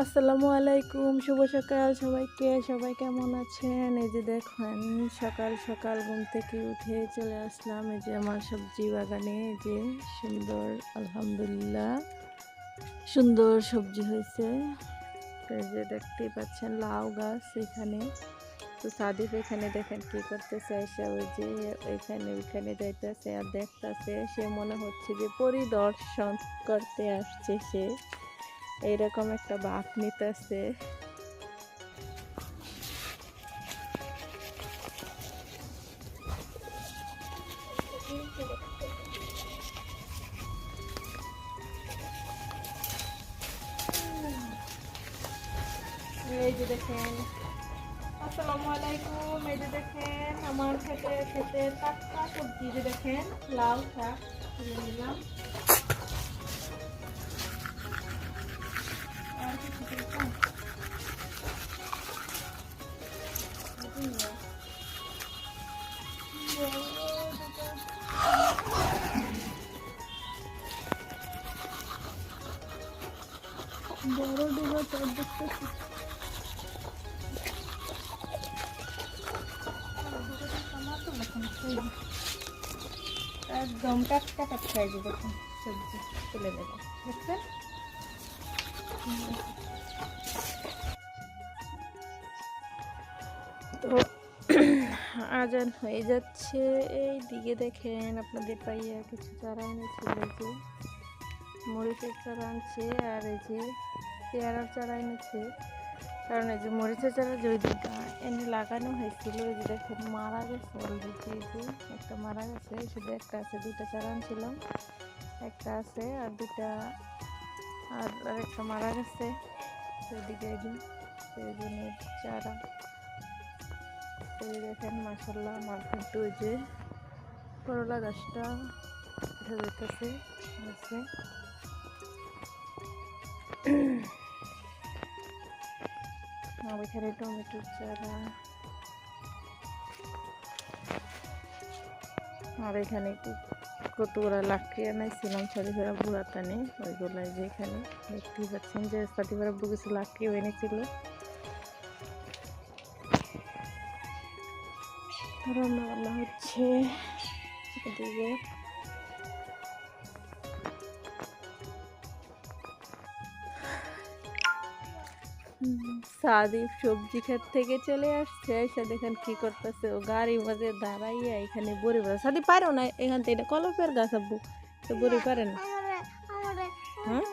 আসসালামু আলাইকুম, শুভ সকাল। সবাইকে, সবাই কেমন আছেন? এই যে দেখেন, সকাল সকাল ঘুম থেকে উঠে চলে আসলাম। এই যে আমার সবজি বাগানে, এই যে সুন্দর, আলহামদুলিল্লাহ, সুন্দর সবজি হয়েছে। এই যে দেখতেই পাচ্ছেন, লাউ গাছ এখানে। তো সাদিফ এখানে দেখেন কি করতেছে, এসে ওই যে ওইখানে ওইখানে যাইতেছে আর দেখতেছে, সে মনে হচ্ছে যে পরিদর্শন করতে আসছে সে। এইরকম একটা বাপ নিতেছে। এই দেখেন। আসসালামু আলাইকুম, এই যে দেখেন আমার খেতে খেতে টাটকা সবজি যে দেখেন লাউ শাক নিলাম। বড় ডুবা চার দেখতেছি একদম টাটকা টাটকা দেখুন সবজি তুলে দেবো দেখছেন? তো আজান হয়ে যাচ্ছে। এই দিকে দেখেন আপনাদের পাইয়া কিছু চারা এনেছিল যে মরিচের চারা আনছে আর এই যে পেয়ারার চারা এনেছে। কারণ এই যে মরিচের চারা ওই দুটা এনে লাগানো হয়েছিল, এই যে দেখেন মারা গেছে এই যে একটা মারা গেছে। শুধু একটা আছে দুটা চারা আনছিলাম। একটা আছে আর দুটা আর আর একটা মারা গেছে। যে সেই জন্য চারা। দেখেন মাসাল্লাহ আমার কিন্তু ওই যে করলা গাছটা উঠে যেতেছে আছে আর এখানে টমেটোর চারা। আর এখানে কতগুলো লাকড়ি আনাইছিলাম সাদিপাড়া বুড়াতানে ওইগুলো এই যে এখানে দেখতেই পাচ্ছেন যে সাদিপাড়া বুড়ো কিছু লাকড়িও এনেছিল রান্না বান্না হচ্ছে এদিকে সাদিফ সবজি ক্ষেত থেকে চলে আসছে এসে দেখেন কি করতেছে। ও গাড়ি মাঝে দাঁড়াইয়া এখানে বড়ি পারে সাদিফ পারো না এখান থেকে কলপের গাছ আব্বু। তো বড়ি পারে না। হ্যাঁ?